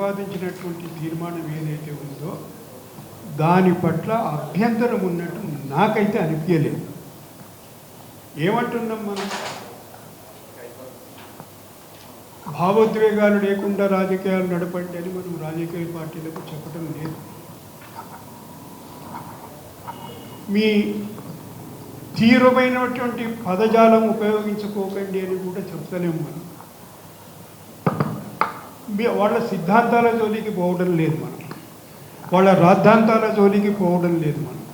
ప్రతిపాదించినటువంటి తీర్మానం ఏదైతే ఉందో దాని పట్ల అభ్యంతరం ఉన్నట్టు నాకైతే అనిపించలేదు. ఏమంటున్నాం మనం? భావోద్వేగాలు లేకుండా రాజకీయాలు నడపండి అని మనం రాజకీయ పార్టీలకు చెప్పడం లేదు. మీ తీవ్రమైనటువంటి పదజాలం ఉపయోగించుకోకండి అని కూడా చెప్తలేము మనం. వాళ్ళ సిద్ధాంతాల జోలికి పోవడం లేదు మనం. వాళ్ళ రాద్ధాంతాల జోలికి పోవడం లేదు మనం.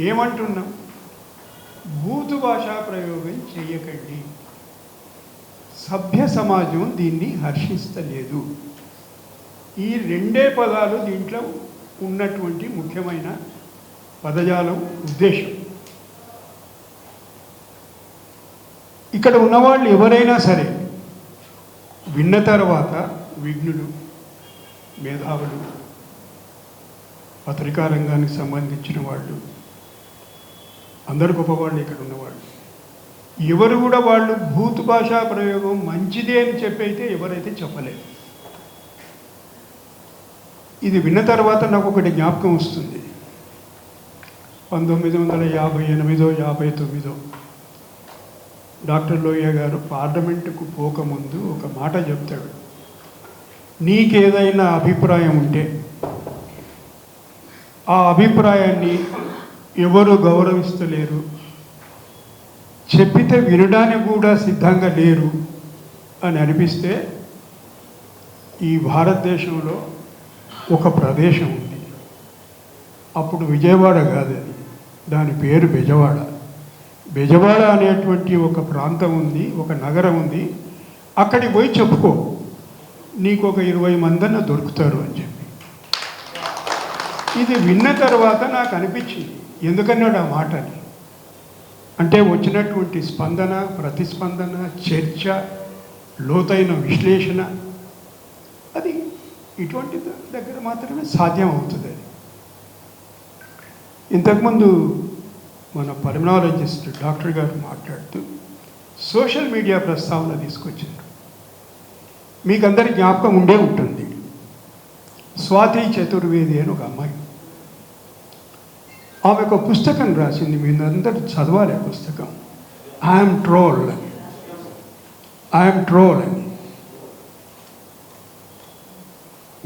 ఏమంటున్నాం? బూతు భాషా ప్రయోగం చేయకండి. సభ్య సమాజం దీన్ని హర్షిస్తలేదు. ఈ రెండే పదాలు దీంట్లో ఉన్నటువంటి ముఖ్యమైన పదజాలం ఉద్దేశం. ఇక్కడ ఉన్నవాళ్ళు ఎవరైనా సరే విన్న తర్వాత విఘ్నులు మేధావులు పత్రికా రంగానికి సంబంధించిన వాళ్ళు అందరు గొప్పవాళ్ళు ఇక్కడ ఉన్నవాళ్ళు. ఎవరు కూడా వాళ్ళు భూతు భాషా ప్రయోగం మంచిదే అని చెప్పైతే ఎవరైతే చెప్పలేదు. ఇది విన్న తర్వాత నాకు ఒకటి జ్ఞాపకం వస్తుంది. పంతొమ్మిది వందల యాభై ఎనిమిదో యాభై తొమ్మిదో. డాక్టర్ లోయ గారు పార్లమెంటుకు పోకముందు ఒక మాట చెప్తాడు. నీకేదైనా అభిప్రాయం ఉంటే ఆ అభిప్రాయాన్ని ఎవరు గౌరవిస్తలేరు. చెప్పితే వినడానికి కూడా సిద్ధంగా లేరు అని అనిపిస్తే ఈ భారతదేశంలో ఒక ప్రదేశం ఉంది. అప్పుడు విజయవాడ కాదు అది. దాని పేరు బెజవాడ. బెజవాడ అనేటువంటి ఒక ప్రాంతం ఉంది ఒక నగరం ఉంది. అక్కడికి పోయి చెప్పుకో. నీకు ఒక ఇరవై మందన్న దొరుకుతారు అని చెప్పి. ఇది విన్న తర్వాత నాకు అనిపించింది. ఎందుకన్నాడు ఆ మాటని? అంటే వచ్చినటువంటి స్పందన ప్రతిస్పందన చర్చ లోతైన విశ్లేషణ అది ఇటువంటి దగ్గర మాత్రమే సాధ్యం అవుతుంది అది. ఇంతకుముందు మన పర్మనాలజిస్ట్ డాక్టర్ గారు మాట్లాడుతూ సోషల్ మీడియా ప్రస్తావన తీసుకొచ్చారు మీకు జ్ఞాపకం ఉండే ఉంటుంది. స్వాతి చతుర్వేది అని ఒక అమ్మాయి. ఆమె ఒక పుస్తకం రాసింది మీరు అందరూ చదవాలి పుస్తకం. ఐఎమ్ ట్రోల్ అని ఐఎమ్ ట్రోల్ అని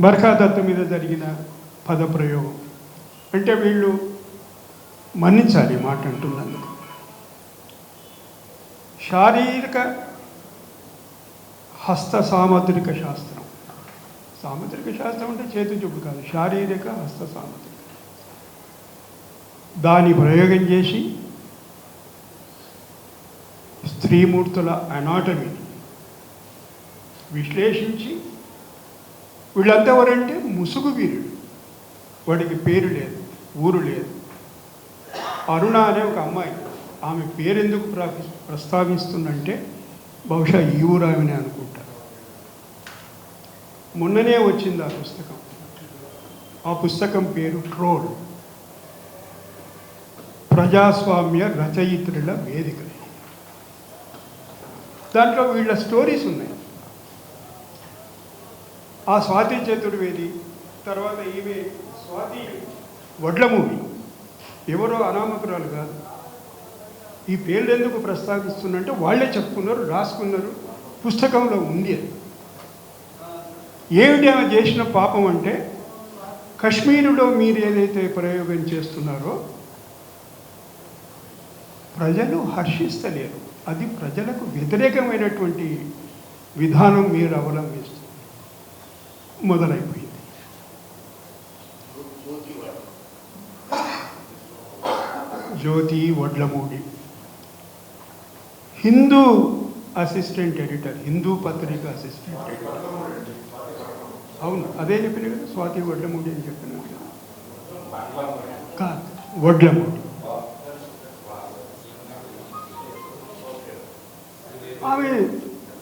బర్ఖాదత్తు మీద జరిగిన పదప్రయోగం. అంటే వీళ్ళు మన్నించాలి మాట అంటున్నందుకు. శారీరక హస్త సాముద్రిక శాస్త్రం. సాముద్రిక శాస్త్రం అంటే చేతి చూపు కాదు శారీరక హస్త సాముద్రిక దాని ప్రయోగం చేసి స్త్రీమూర్తుల అనాటమీని విశ్లేషించి వీళ్ళంతా ఎవరంటే ముసుగు వీరుడు వాడికి పేరు లేదు ఊరు లేదు. అరుణ అనే ఒక అమ్మాయి ఆమె పేరెందుకు ప్రా- ప్రస్తావిస్తుందంటే బహుశా ఈ ఊరు ఆమెనే అనుకుంటా. మొన్ననే వచ్చింది ఆ పుస్తకం. ఆ పుస్తకం పేరు ట్రోల్. ప్రజాస్వామ్య రచయిత్రుల వేదిక. దాంట్లో వీళ్ళ స్టోరీస్ ఉన్నాయి. ఆ స్వాతి చతుర్వేది తర్వాత ఈమె స్వాతి వడ్లమూవి ఎవరో అనామకురాలు కాదు. ఈ పేర్లు ఎందుకు ప్రస్తావిస్తున్నంటే వాళ్ళే చెప్పుకున్నారు రాసుకున్నారు పుస్తకంలో ఉంది అది. ఏమిటి ఆమె చేసిన పాపం అంటే కశ్మీరులో మీరు ఏదైతే ప్రయోగం చేస్తున్నారో ప్రజలు హర్షిస్తలేరు. అది ప్రజలకు వ్యతిరేకమైనటువంటి విధానం మీరు అవలంబిస్తుంది మొదలైపోయింది. జ్యోతి వడ్లమూడి. హిందూ అసిస్టెంట్ ఎడిటర్ హిందూ పత్రిక అసిస్టెంట్ ఎడిటర్. అవును అదే చెప్పిన కదా స్వాతి వడ్లమూడి అని చెప్పిన కాదు. వడ్లమూడి ఆమె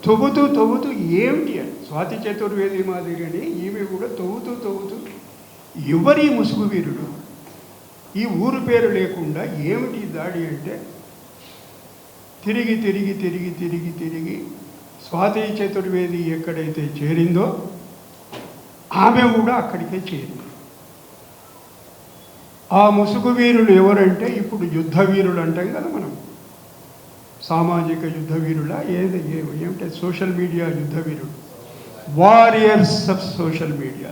తవ్వుతూ తవ్వుతూ ఏమిటి అని స్వాతి చతుర్వేది మాదిరిని ఈమె కూడా తవ్వుతూ తవ్వుతూ ఎవరి ముసుగు వీరుడు? ఈ ఊరు పేరు లేకుండా ఏమిటి దాడి అంటే? తిరిగి తిరిగి తిరిగి తిరిగి తిరిగి స్వాతి చతుర్వేది ఎక్కడైతే చేరిందో ఆమె కూడా అక్కడికే చేరింది. ఆ ముసుగు వీరులు ఎవరంటే ఇప్పుడు యుద్ధ వీరులు అంటాం కదా మనం. సామాజిక యుద్ధ వీరుల ఏది ఏమిటంటే సోషల్ మీడియా యుద్ధ వీరుడు వారియర్స్ ఆఫ్ సోషల్ మీడియా.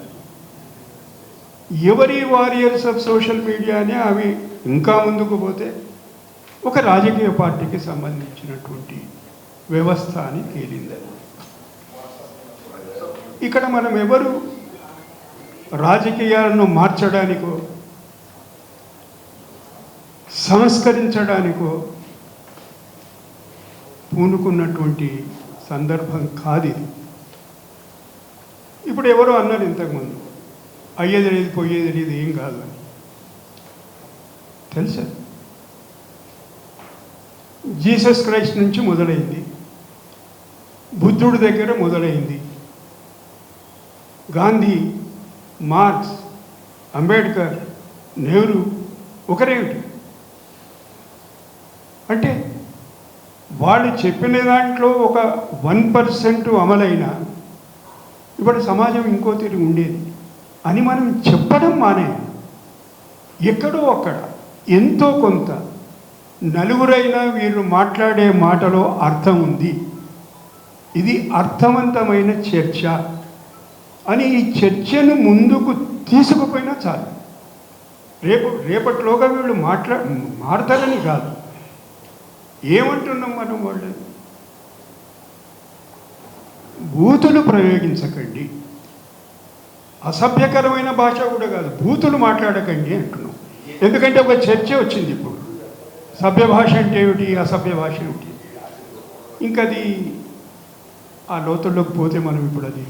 ఎవరి వారియర్స్ ఆఫ్ సోషల్ మీడియానే అవి ఇంకా ముందుకు పోతే ఒక రాజకీయ పార్టీకి సంబంధించినటువంటి వ్యవస్థ అని తేలిందని ఇక్కడ మనం ఎవరు రాజకీయాలను మార్చడానికో సంస్కరించడానికో పూనుకున్నటువంటి సందర్భం కాదు ఇది. ఇప్పుడు ఎవరో అన్నారు ఇంతకుముందు అయ్యేది లేదు పోయేది లేదు ఏం కాదు అని. తెలుసా? జీసస్ క్రైస్ట్ నుంచి మొదలైంది. బుద్ధుడి దగ్గర మొదలైంది. గాంధీ మార్క్స్ అంబేద్కర్ నెహ్రూ ఒకరేమిటి? అంటే వాళ్ళు చెప్పిన దాంట్లో ఒక వన్ పర్సెంట్ అమలైన ఇప్పుడు సమాజం ఇంకో తిరిగి ఉండేది. అని మనం చెప్పడం మానే. ఎక్కడో అక్కడ ఎంతో కొంత నలుగురైనా వీరు మాట్లాడే మాటలో అర్థం ఉంది. ఇది అర్థవంతమైన చర్చ. అని ఈ చర్చను ముందుకు తీసుకుపోయినా చాలు. రేపు రేపటిలోగా వీళ్ళు మాట్లా మారతారని కాదు. ఏమంటున్నాం మనం వాళ్ళు? బూతులు ప్రయోగించకండి. అసభ్యకరమైన భాష కూడా కాదు. బూతులు మాట్లాడకండి అంటున్నాం. ఎందుకంటే ఒక చర్చ వచ్చింది ఇప్పుడు. సభ్య భాష అంటే ఏమిటి? అసభ్య భాష ఏమిటి? ఇంకా అది ఆ లోతుల్లోకి పోతే మనం ఇప్పుడు అది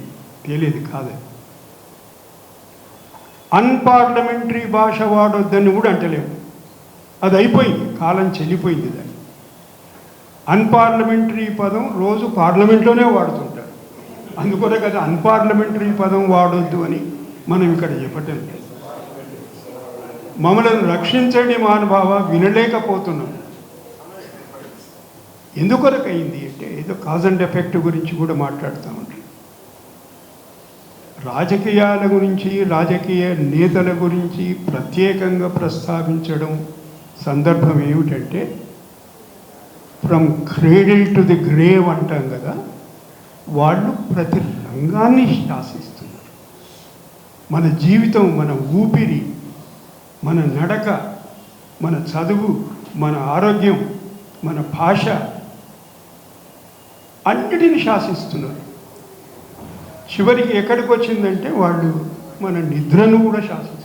తెలియదు కాదు. అన్పార్లమెంటరీ భాష వాడొద్దని కూడా అంటలేము అది అయిపోయింది కాలం చెల్లిపోయింది దాన్ని. అన్పార్లమెంటరీ పదం రోజు పార్లమెంట్లోనే వాడుతుంటారు. అందుకోలే కదా అన్పార్లమెంటరీ పదం వాడొద్దు అని మనం ఇక్కడ చెప్పటం లేదు. మమ్మల్ని రక్షించండి మహానుభావ వినలేకపోతున్నాం. ఎందుకొరకు అయింది అంటే ఏదో కాజ్ అండ్ ఎఫెక్ట్ గురించి కూడా మాట్లాడుతాం. రాజకీయాల గురించి రాజకీయ నేతల గురించి ప్రత్యేకంగా ప్రస్తావించడం సందర్భం ఏమిటంటే from cradle to the grave అంటాం కదా వాళ్ళు ప్రతి రంగాన్ని శాసిస్తున్నారు. మన జీవితం మన ఊపిరి మన నడక మన చదువు మన ఆరోగ్యం మన భాష అన్నిటిని శాసిస్తున్నారు. చివరికి ఎక్కడికి వచ్చిందంటే వాళ్ళు మన నిద్రను కూడా శాసిస్తున్నారు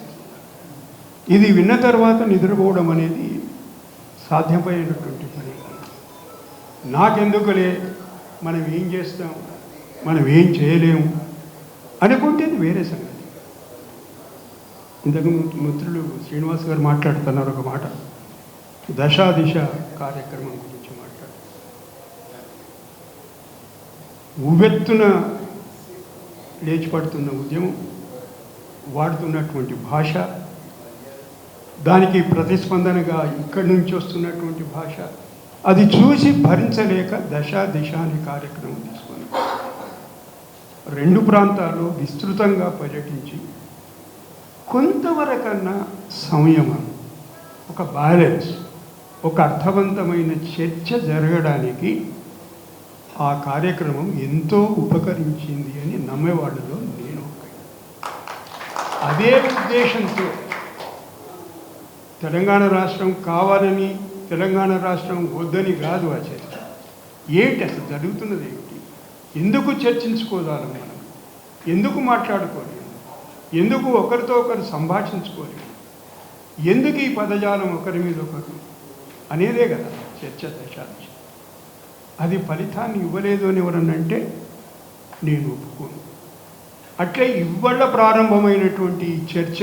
ఇది విన్న తర్వాత నిద్రపోవడం అనేది సాధ్యమైనటువంటి పని. నాకెందుకులే? మనం ఏం చేస్తాం? మనం ఏం చేయలేము అనుకుంటే వేరే సంగతి. ఇంతకు ముందు మిత్రులు శ్రీనివాస్ గారు మాట్లాడుతున్నారు ఒక మాట. దశ దిశ కార్యక్రమం గురించి మాట్లాడు ఉవ్వెత్తున లేచిపడుతున్న ఉద్యమం వాడుతున్నటువంటి భాష దానికి ప్రతిస్పందనగా ఇక్కడి నుంచి వస్తున్నటువంటి భాష అది చూసి భరించలేక దశ దిశ అనే కార్యక్రమం తీసుకుని రెండు ప్రాంతాల్లో విస్తృతంగా పర్యటించి కొంతవరకన్నా సంయమం ఒక బ్యాలెన్స్ ఒక అర్థవంతమైన చర్చ జరగడానికి ఆ కార్యక్రమం ఎంతో ఉపకరించింది అని నమ్మేవాళ్ళలో నేను అదే ఉద్దేశంతో తెలంగాణ రాష్ట్రం కావాలని తెలంగాణ రాష్ట్రం వద్దని కాదు ఆ చర్చ ఏంటి అసలు జరుగుతున్నది ఏమిటి? ఎందుకు చర్చించుకోదాలి మనం? ఎందుకు మాట్లాడుకోలేము ఎందుకు ఒకరితో ఒకరు సంభాషించుకోలేము ఎందుకు ఈ పదజాలం ఒకరి మీద ఒకరు? అనేదే కదా చర్చ దశ అది ఫలితాన్ని ఇవ్వలేదు అని ఎవరన్నంటే నేను ఒప్పుకోను. అట్లే ఇవ్వళ్ళ ప్రారంభమైనటువంటి చర్చ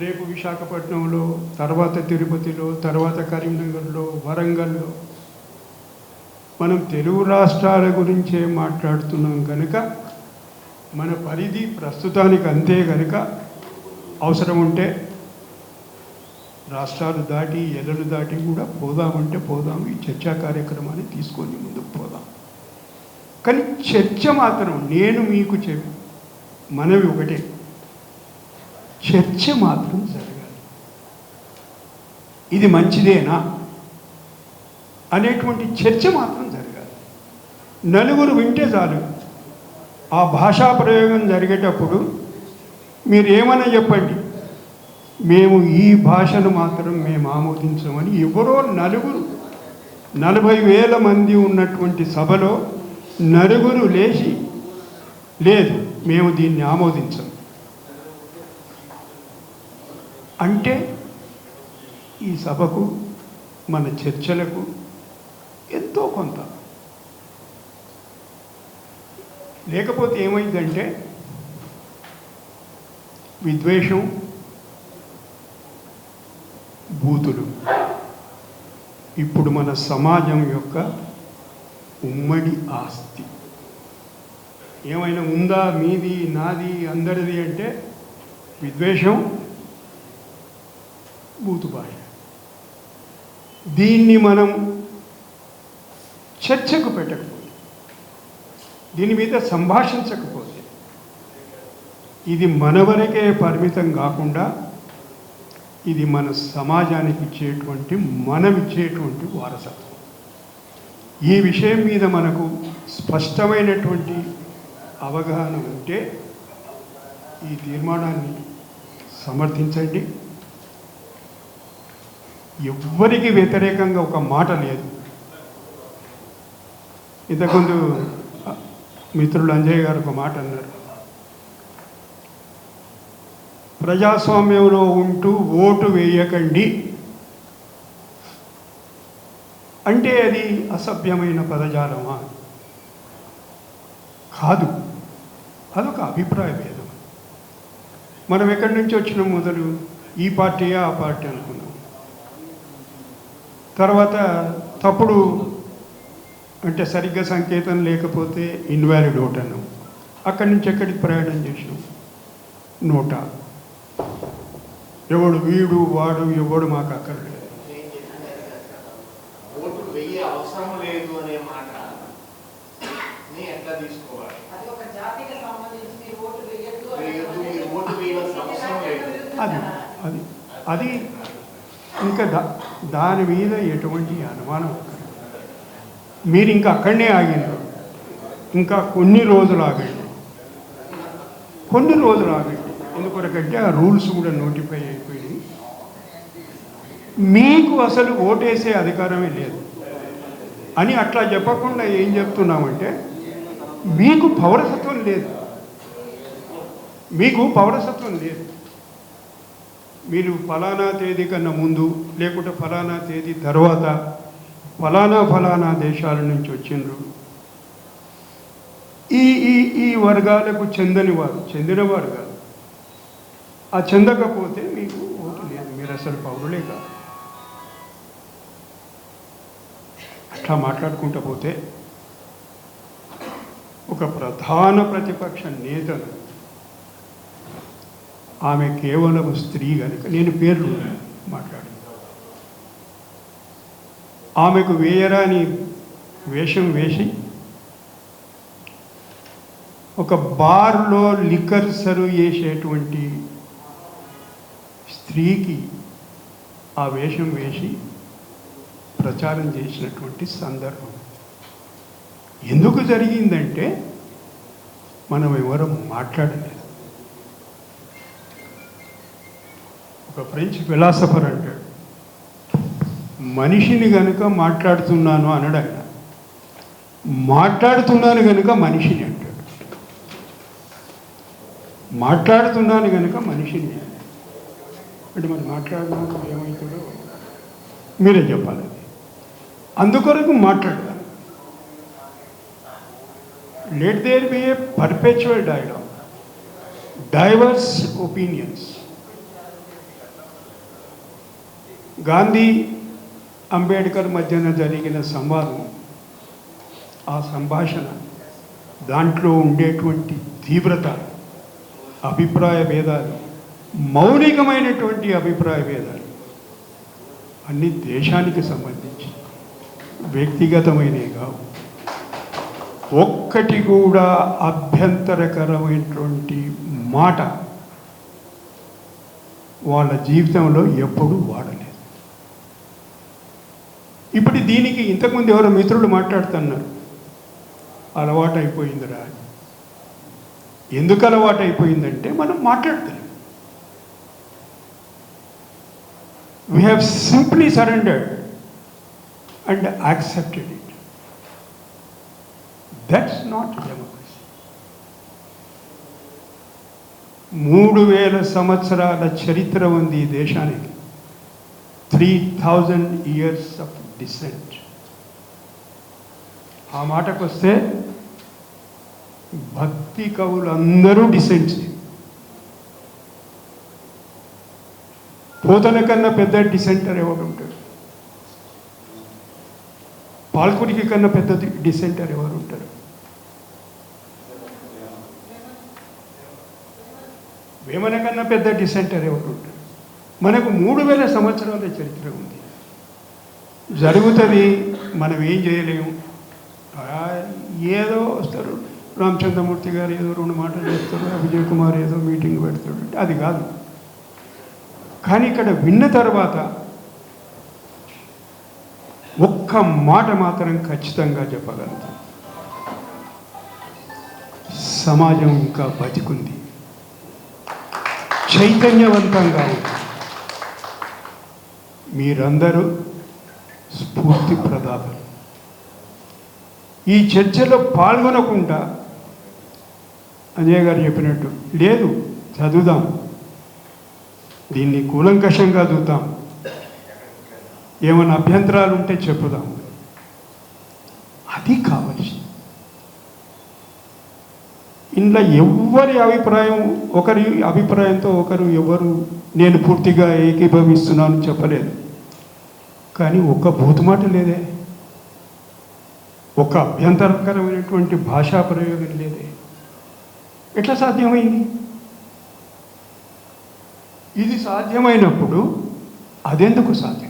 రేపు విశాఖపట్నంలో తర్వాత తిరుపతిలో తర్వాత కరీంనగర్లో వరంగల్లో మనం తెలుగు రాష్ట్రాల గురించే మాట్లాడుతున్నాం కనుక మన పరిధి ప్రస్తుతానికి అంతే కనుక అవసరం ఉంటే రాష్ట్రాలు దాటి ఎల్లలు దాటి కూడా పోదామంటే పోదాం ఈ చర్చా కార్యక్రమాన్ని తీసుకొని ముందుకు పోదాం. కానీ చర్చ మాత్రం నేను మీకు చెప్ మనవి ఒకటే. చర్చ మాత్రం జరగాలి. ఇది మంచిదేనా? అనేటువంటి చర్చ మాత్రం జరగాలి. నలుగురు వింటే చాలు. ఆ భాషా ప్రయోగం జరిగేటప్పుడు మీరు ఏమైనా చెప్పండి. మేము ఈ భాషను మాత్రం మేము ఆమోదించమని ఎవరో నలుగురు నలభై వేల మంది ఉన్నటువంటి సభలో నలుగురు లేచి లేదు మేము దీన్ని ఆమోదించం. అంటే ఈ సభకు మన చర్చలకు ఎంతో కొంత. లేకపోతే ఏమైందంటే విద్వేషం అనుభూతులు ఇప్పుడు మన సమాజం యొక్క ఉమ్మడి ఆస్తి. ఏమైనా ఉందా మీది నాది అందరిది అంటే విద్వేషం బూతుబాయ. దీన్ని మనం చర్చకు పెట్టకపోతే దీని మీద సంభాషించకపోతే ఇది మన వరకే పరిమితం కాకుండా ఇది మన సమాజానికి ఇచ్చేటువంటి మనం ఇచ్చేటువంటి వారసత్వం. ఈ విషయం మీద మనకు స్పష్టమైనటువంటి అవగాహన ఉంటే ఈ తీర్మానాన్ని సమర్థించండి. ఎవ్వరికి వ్యతిరేకంగా ఒక మాట లేదు. ఇంతకుముందు మిత్రులు అంజయ్ గారు ఒక మాట అన్నారు. ప్రజాస్వామ్యంలో ఉంటూ ఓటు వేయకండి. అంటే అది అసభ్యమైన పదజాలమా? కాదు. అదొక అభిప్రాయ భేదం. మనం ఎక్కడి నుంచి వచ్చినాం మొదలు? ఈ పార్టీయా ఆ పార్టీ అనుకున్నాం. తర్వాత తప్పుడు అంటే సరిగ్గా సంకేతం లేకపోతే ఇన్వాలిడ్ ఓట్ అన్నాం. అక్కడి నుంచి ఎక్కడికి ప్రయాణం చేసినాం? నోట ఎవడు వీడు వాడు ఎవడు మాకు అక్కర్లేదు నేను చెప్పినది కాదు. ఓటు వెయ్యి అవసరం లేదు అనే మాట ని ఎట్లా తీసుకోవాలి అది. అది అది ఇంకా దా దాని మీద ఎటువంటి అనుమానం. మీరు ఇంకా అక్కడనే ఆగినారు ఇంకా కొన్ని రోజులు ఆగండి కొన్ని రోజులు ఆగండి ఎందుకొరకంటే ఆ రూల్స్ కూడా నోటిఫై అయిపోయినాయి. మీకు అసలు ఓటేసే అధికారమే లేదు. అని అట్లా చెప్పకుండా ఏం చెప్తున్నామంటే మీకు పౌరసత్వం లేదు. మీకు పౌరసత్వం లేదు. మీరు ఫలానా తేదీ కన్నా ముందు లేకుంటే ఫలానా తేదీ తర్వాత ఫలానా ఫలానా దేశాల నుంచి వచ్చిండ్రు. ఈ ఈ ఈ వర్గాలకు చెందని వారు చెందినవారు ఆ చెందకపోతే మీకు ఓటు లేదు. మీరు అసలు పౌరులే కాదు. అట్లా మాట్లాడుకుంటూ పోతే ఒక ప్రధాన ప్రతిపక్ష నేతను ఆమె కేవలం స్త్రీ కనుక నేను పేర్లు మాట్లాడి ఆమెకు వేయరాని వేషం వేసి ఒక బార్లో లిక్కర్ సర్వ్ చేసేటువంటి స్త్రీకి ఆ వేషం వేసి ప్రచారం చేసినటువంటి సందర్భం. ఎందుకు జరిగిందంటే మనం ఎవరూ మాట్లాడలేదు. ఒక ఫ్రెంచ్ ఫిలాసఫర్ అంటాడు మనిషిని గనుక మాట్లాడుతున్నాను అనడు ఆయన. మాట్లాడుతున్నాను గనుక మనిషిని అంటాడు. మాట్లాడుతున్నాను గనుక మనిషిని అంటే మరి మాట్లాడినాను ఏమవుతుందో మీరే చెప్పాలి. అందుకొరకు మాట్లాడదాం. Let there be a perpetual dialogue diverse opinions Gandhi Ambedkar మధ్యన జరిగిన సంవాదం ఆ సంభాషణ దాంట్లో ఉండేటువంటి తీవ్రత అభిప్రాయ భేదాలు మౌలికమైనటువంటి అభిప్రాయ భేదాలు అన్ని దేశానికి సంబంధించి వ్యక్తిగతమైనవి కావు ఒక్కటి కూడా అభ్యంతరకరమైనటువంటి మాట వాళ్ళ జీవితంలో ఎప్పుడూ వాడలేదు. ఇప్పుడు దీనికి ఇంతకుముందు ఎవరో మిత్రులు మాట్లాడుతున్నారు. అలవాటు అయిపోయిందిరా ఎందుకు అలవాటు అయిపోయిందంటే మనం మాట్లాడుతున్నాం we have simply surrendered and accepted it that's not democracy మూడు వేల సంవత్సరాల చరిత్ర ఉంది ఈ దేశానికి. Three thousand years of dissent ఆ మాటకు వస్తే భక్తి కవులందరూ డిసెంట్ బోధన కన్నా పెద్ద డిసెంటర్ ఎవరు ఉంటారు పాల్కుడికి కన్నా పెద్ద డిసెంటర్ ఎవరు ఉంటారు వేమన కన్నా పెద్ద డిసెంటర్ ఎవరు ఉంటారు మనకు మూడు వేల సంవత్సరాల చరిత్ర ఉంది. జరుగుతుంది మనం ఏం చేయలేము. ఆ, ఏదో వస్తారు. రామచంద్రమూర్తి గారు ఏదో రెండు మాటలు చేస్తారు విజయ్ కుమార్ ఏదో మీటింగ్ పెడతాడు. అది కాదు. కానీ ఇక్కడ విన్న తర్వాత ఒక్క మాట మాత్రం ఖచ్చితంగా చెప్పగలుగుతాం. సమాజం ఇంకా బతికుంది. చైతన్యవంతంగా ఉంది. మీరందరూ స్ఫూర్తి ప్రదాతలు. ఈ చర్చలో పాల్గొనకుండా అజయ్ గారు చెప్పినట్టు లేదు చదువుదాం. దీన్ని కూలంకషంగా చూద్దాం. ఏమైనా అభ్యంతరాలు ఉంటే చెప్పుదాం. అది కావలసి. ఇంట్లో ఎవ్వరి అభిప్రాయం ఒకరి అభిప్రాయంతో ఒకరు ఎవరు నేను పూర్తిగా ఏకీభవిస్తున్నాను చెప్పలేదు. కానీ ఒక్క భూతమాట లేదే. ఒక అభ్యంతరకరమైనటువంటి భాషా ప్రయోగం లేదే. ఎట్లా సాధ్యమైంది? ఇది సాధ్యమైనప్పుడు అదెందుకు సాధ్యం?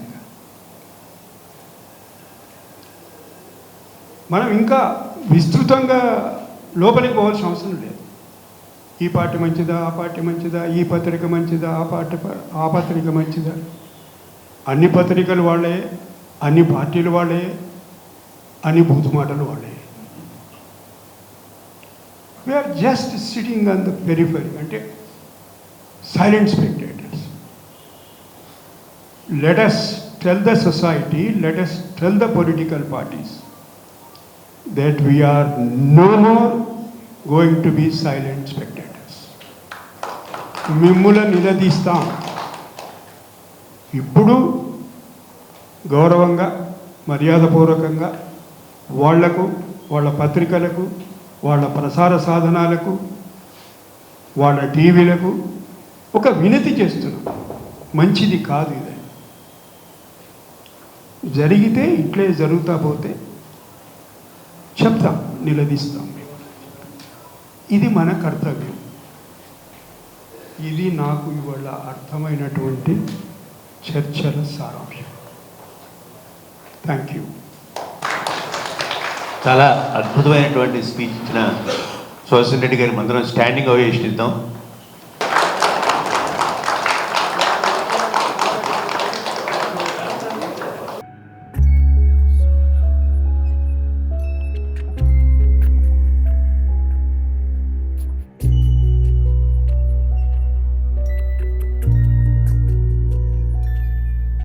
మనం ఇంకా విస్తృతంగా లోపలికి పోవాల్సిన అవసరం లేదు. ఈ పార్టీ మంచిదా ఆ పార్టీ మంచిదా ఈ పత్రిక మంచిదా ఆ పార్టీ ఆ పత్రిక మంచిదా? అన్ని పత్రికలు వాళ్ళే అన్ని పార్టీలు వాళ్ళే అన్ని బూతు మాటలు వాళ్ళే. We are just sitting on the periphery అంటే silent spectators let us tell the society let us tell the political parties that we are no more going to be silent spectators. నిలదీస్తాం. ఇప్పుడు గౌరవంగా మర్యాదపూర్వకంగా వాళ్ళకు వాళ్ళ పత్రికలకు వాళ్ళ ప్రసార సాధనాలకు వాళ్ళ టీవీలకు ఒక వినతి చేస్తున్నాం. మంచిది కాదు ఇది. జరిగితే ఇట్లే జరుగుతా పోతే చెప్తాం నిలదీస్తాం ఇది మన కర్తవ్యం. ఇది నాకు ఇవాళ అర్థమైనటువంటి చర్చల సారాంశం. థ్యాంక్ యూ చాలా అద్భుతమైనటువంటి స్పీచ్ ఇచ్చిన సుహాసిన్ రెడ్డి గారి మందరం స్టాండింగ్ అవేషన్ ఇద్దాం